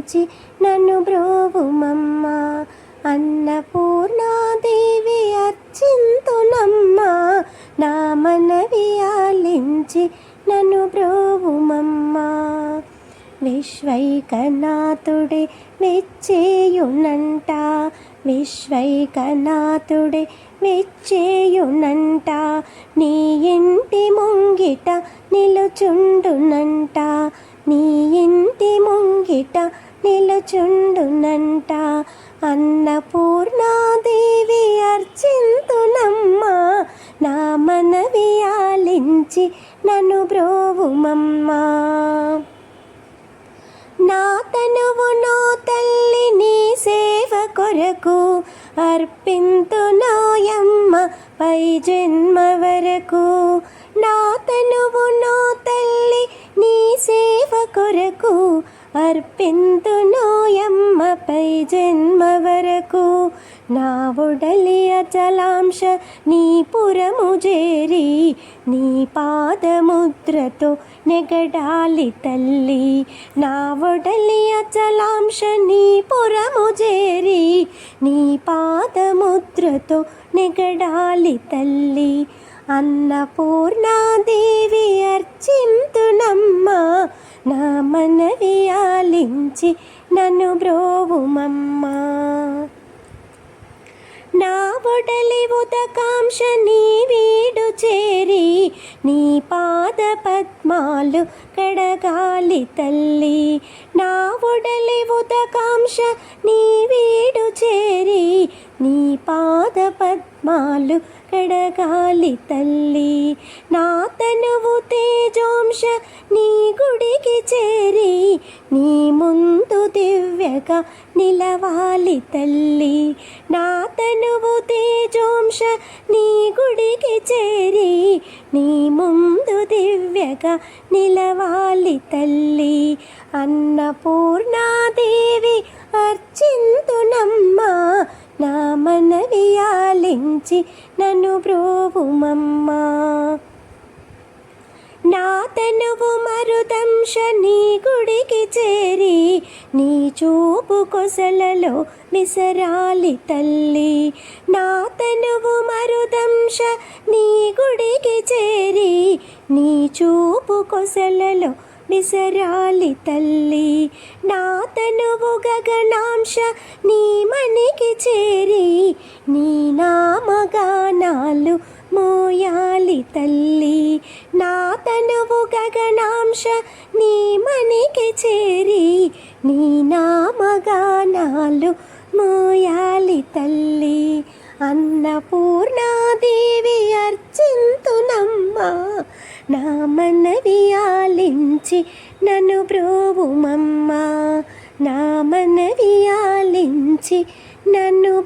కరుణించి నన్ను బ్రోవుమమ్మ. అన్నపూర్ణాదేవి అర్చింతునమ్మ. నా మనవి ఆలించి నన్ను బ్రోవుమమ్మ. విశ్వైకనాథుడే మెచ్చేయునంట. విశ్వైకనాథుడే మెచ్చేయునంట. నీ ఇంటి ముంగిట నిలుచుండునంట. నీ ఇంటి ముంగిట నిలుచుండునంట. అన్నపూర్ణాదేవి అర్చింతునమ్మా. నా మనవి ఆలించి నన్ను బ్రోవుమమ్మా నా తనువు నో తల్లి నీ సేవ కొరకు అర్పింతు నాయమ్మ పై జన్మ వరకు. నా తనువు నో తల్లి నీ సేవ కొరకు అర్పింతునోయమ్మ పై జన్మ వరకు. నా ఒడలి అచలాంశ నీ పురము చేరి నీ పాదముద్రతో నెగడాలి తల్లి. నా ఒడలి అచలాంశ నీ పురము చేరి నీ పాదముద్రతో నెగడాలి తల్లి. అన్నపూర్ణాది ఆలించి నన్ను బ్రోవుమమ్మా. నా ఒడలి ఉదకాంక్ష నీ వీడు చేరి నీ పాద పద్మాలు కడగాలి తల్లి. నా ఒడలి ఉదకాంక్ష నీ వీడు చేరి నీ పాద పద్మాలు కడగాలి తల్లి. నా తనువు తేజోంశ నీ గుడికి చేరి నీ ముందు దివ్యగా నిలవాలి తల్లి. నా తనువు తేజోంశ నీ గుడికి చేరి నీ ముందు దివ్యగా నిలవాలి తల్లి. అన్నపూర్ణాదేవి ఆలించి నన్ను బ్రోవుమమ్మా నా తనువు మరుదంశ నీ గుడికి చేరి నీ చూపు కొసలలో విసరాలి తల్లి. నా తనువు మరుదంశ నీ గుడికి చేరి నీ చూపు కొసలలో విసరాలి తల్లి. నా తనువు గగనాంశ నీ మనికి చేరి నీ నా మోయాలి తల్లి. నా తనువు గగనాంశ నీ మనికి చేరి నీ నామగానాలు మోయాలి తల్లి. అన్నపూర్ణాదేవి అర్చింతునమ్మా నా మనవి ఆలించి నన్ను బ్రోవుమమ్మా నా మనవి ఆలించి నన్ను